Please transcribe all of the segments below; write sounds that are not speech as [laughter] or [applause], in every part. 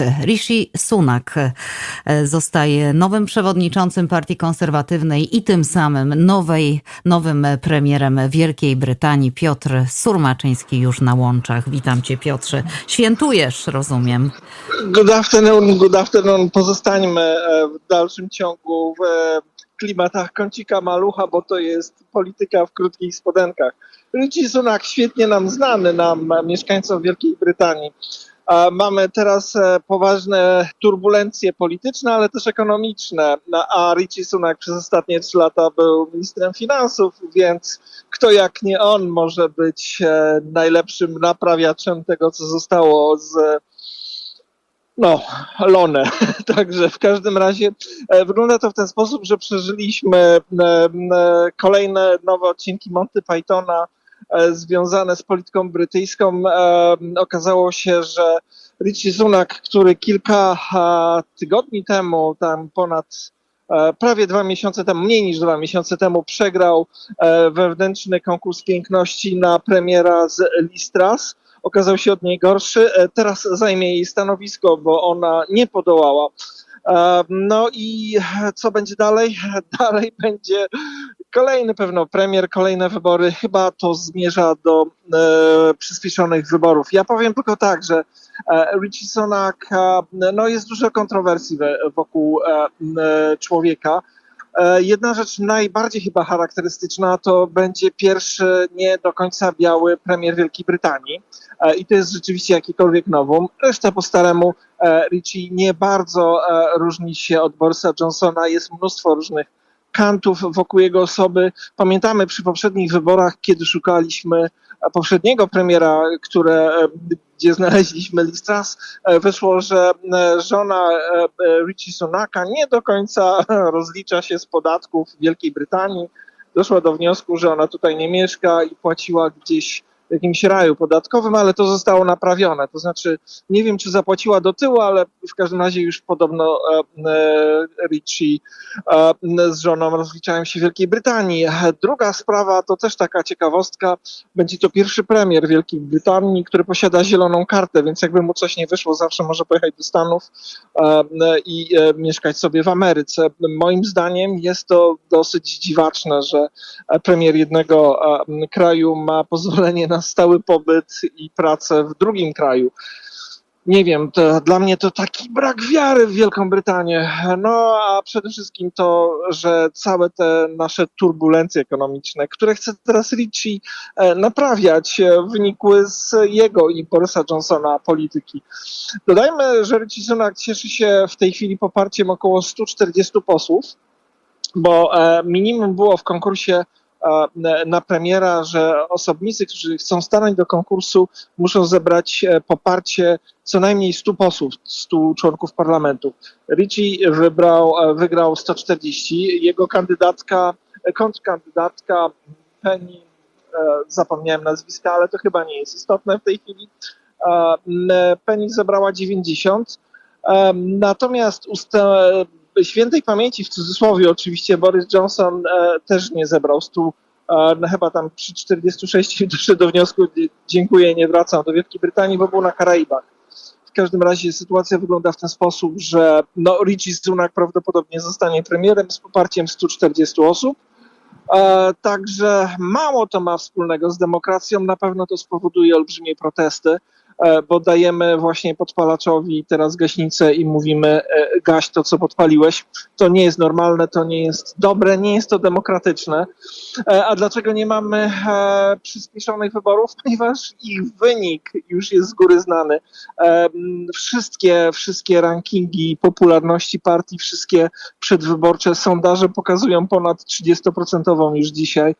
Rishi Sunak e, zostaje nowym przewodniczącym Partii Konserwatywnej i tym samym nowej, nowym premierem Wielkiej Brytanii. Piotr Surmaczyński już na łączach. Witam cię Piotrze. Świętujesz, rozumiem. Good afternoon, good afternoon. Pozostańmy e, w dalszym ciągu w e, klimatach kącika malucha, bo to jest polityka w krótkich spodenkach. Rishi Sunak świetnie nam znany, nam mieszkańcom Wielkiej Brytanii. Mamy teraz e, poważne turbulencje polityczne, ale też ekonomiczne. No, A Rishi Sunak przez ostatnie trzy lata był ministrem finansów, więc kto jak nie on może być e, najlepszym naprawiaczem tego, co zostało z no, Lonę. [laughs] Także w każdym razie e, wygląda to w ten sposób, że przeżyliśmy e, e, kolejne nowe odcinki Monty Pythona e, związane z polityką brytyjską. E, Okazało się, że Richie Sunak, który kilka e, tygodni temu, tam ponad e, prawie dwa miesiące temu, mniej niż dwa miesiące temu przegrał e, wewnętrzny konkurs piękności na premiera z Listras okazał się od niej gorszy. E, Teraz zajmie jej stanowisko, bo ona nie podołała. No i co będzie dalej? [laughs] Dalej będzie kolejny pewno premier, kolejne wybory. Chyba to zmierza do e, przyspieszonych wyborów. Ja powiem tylko tak, że e, Richie Sunak, e, no jest dużo kontrowersji we, wokół e, e, człowieka. E, Jedna rzecz najbardziej chyba charakterystyczna to będzie pierwszy nie do końca biały premier Wielkiej Brytanii. E, I to jest rzeczywiście jakikolwiek nowum. Reszta po staremu e, Richie nie bardzo różni się od Borisa Johnsona. Jest mnóstwo różnych kantów wokół jego osoby. Pamiętamy przy poprzednich wyborach, kiedy szukaliśmy e, poprzedniego premiera, które, e, gdzie znaleźliśmy Listras, e, wyszło, że żona Richie Sunaka nie do końca [laughs] rozlicza się z podatków w Wielkiej Brytanii. Doszła do wniosku, że ona tutaj nie mieszka i płaciła gdzieś jakimś raju podatkowym, ale to zostało naprawione. To znaczy, nie wiem, czy zapłaciła do tyłu, ale w każdym razie już podobno e, e, Richie e, z żoną rozliczają się w Wielkiej Brytanii. Druga sprawa to też taka ciekawostka. Będzie to pierwszy premier Wielkiej Brytanii, który posiada zieloną kartę, więc jakby mu coś nie wyszło, zawsze może pojechać do Stanów e, i e, mieszkać sobie w Ameryce. Moim zdaniem jest to dosyć dziwaczne, że e, premier jednego e, kraju ma pozwolenie na stały pobyt i pracę w drugim kraju. Nie wiem, to dla mnie to taki brak wiary w Wielką Brytanię. No a przede wszystkim to, że całe te nasze turbulencje ekonomiczne, które chce teraz Richie e, naprawiać, e, wynikły z jego i Borisa Johnsona polityki. Dodajmy, że Richie Sunak cieszy się w tej chwili poparciem około 140 posłów, bo e, minimum było w konkursie na premiera, że osobnicy, którzy chcą stanąć do konkursu, muszą zebrać e, poparcie co najmniej 100 posłów, 100 członków parlamentu. Richie wybrał, e, wygrał 140. Jego kandydatka, e, kontrkandydatka Penny, zapomniałem nazwiska, ale to chyba nie jest istotne w tej chwili. Penny zebrała 90. E, Natomiast świętej pamięci, w cudzysłowie oczywiście, Boris Johnson e, też nie zebrał 100, e, no chyba tam przy 46 [laughs] doszedł do wniosku, dziękuję, nie wracam do Wielkiej Brytanii, bo był na Karaibach. W każdym razie sytuacja wygląda w ten sposób, że no, Richie Sunak prawdopodobnie zostanie premierem z poparciem 140 osób. E, także mało to ma wspólnego z demokracją, na pewno to spowoduje olbrzymie protesty, bo dajemy właśnie podpalaczowi teraz gaśnicę i mówimy gaś to, co podpaliłeś. To nie jest normalne, to nie jest dobre, nie jest to demokratyczne. E, A dlaczego nie mamy e, przyspieszonych wyborów? [laughs] Ponieważ ich wynik już jest z góry znany. E, Wszystkie, wszystkie rankingi popularności partii, wszystkie przedwyborcze sondaże pokazują ponad 30% już dzisiaj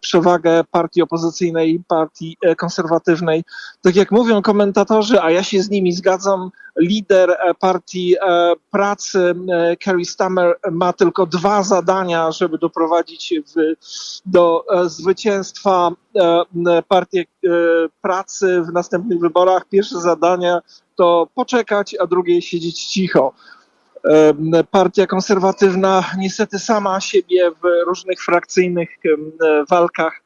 przewagę partii opozycyjnej partii konserwatywnej. Tak jak mówią komentatorzy, a ja się z nimi zgadzam, lider e, partii e, pracy, Kerry Stammer, ma tylko dwa zadania, żeby doprowadzić w, do e, zwycięstwa e, pracy w następnych wyborach. Pierwsze zadanie to poczekać, a drugie siedzieć cicho. Partia konserwatywna niestety sama siebie w różnych frakcyjnych walkach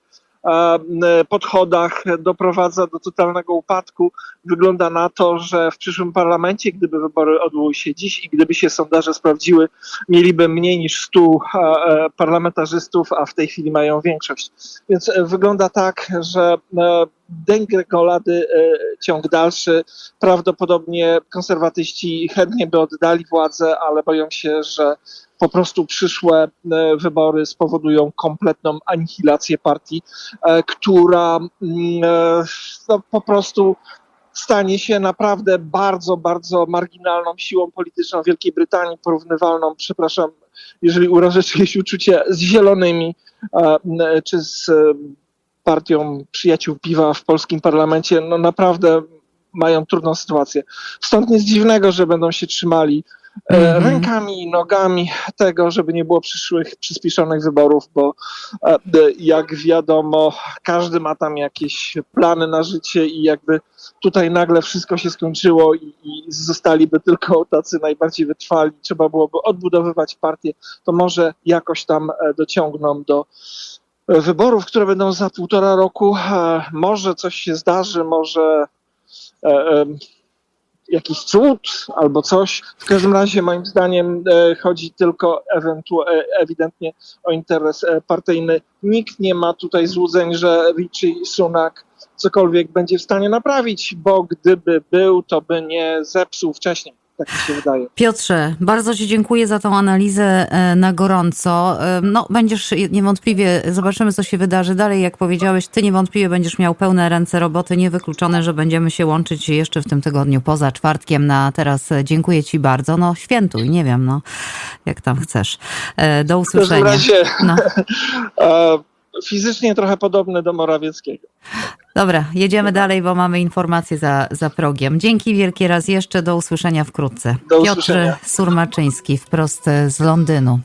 podchodach doprowadza do totalnego upadku. Wygląda na to, że w przyszłym parlamencie, gdyby wybory odbyły się dziś i gdyby się sondaże sprawdziły, mieliby mniej niż 100 e, parlamentarzystów, a w tej chwili mają większość. Więc e, wygląda tak, że e, degregolady e, ciąg dalszy. Prawdopodobnie konserwatyści chętnie by oddali władzę, ale boją się, że po prostu przyszłe e, wybory spowodują kompletną anihilację partii, e, która mm, e, no, po prostu stanie się naprawdę bardzo, bardzo marginalną siłą polityczną Wielkiej Brytanii, porównywalną, przepraszam, jeżeli urażę czyjeś uczucie, z Zielonymi czy z partią przyjaciół piwa w polskim parlamencie. No naprawdę mają trudną sytuację. Stąd nic dziwnego, że będą się trzymali e, Mhm. rękami i nogami tego, żeby nie było przyszłych przyspieszonych wyborów, bo e, jak wiadomo, każdy ma tam jakieś plany na życie i jakby tutaj nagle wszystko się skończyło i, i zostaliby tylko tacy najbardziej wytrwali, trzeba byłoby odbudowywać partię, to może jakoś tam e, dociągną do wyborów, które będą za półtora roku. Może coś się zdarzy, może jakiś cud albo coś. W każdym razie moim zdaniem e, chodzi tylko e, ewidentnie o interes e, partyjny. Nikt nie ma tutaj złudzeń, że Richie Sunak cokolwiek będzie w stanie naprawić, bo gdyby był, to by nie zepsuł wcześniej. Tak mi się wydaje. Piotrze, bardzo Ci dziękuję za tą analizę e, na gorąco. E, No, będziesz niewątpliwie, zobaczymy, co się wydarzy dalej. Jak powiedziałeś, Ty niewątpliwie będziesz miał pełne ręce roboty. Niewykluczone, że będziemy się łączyć jeszcze w tym tygodniu poza czwartkiem. Na teraz e, dziękuję Ci bardzo. No, świętuj, nie wiem, no, jak tam chcesz. Do W każdym usłyszenia. razie No. [laughs] fizycznie trochę podobny do Morawieckiego. [laughs] Dobra, jedziemy dalej, bo mamy informacje za, za progiem. Dzięki wielkie raz jeszcze. Do usłyszenia wkrótce. Do Piotr usłyszenia. Surmaczyński, wprost z Londynu.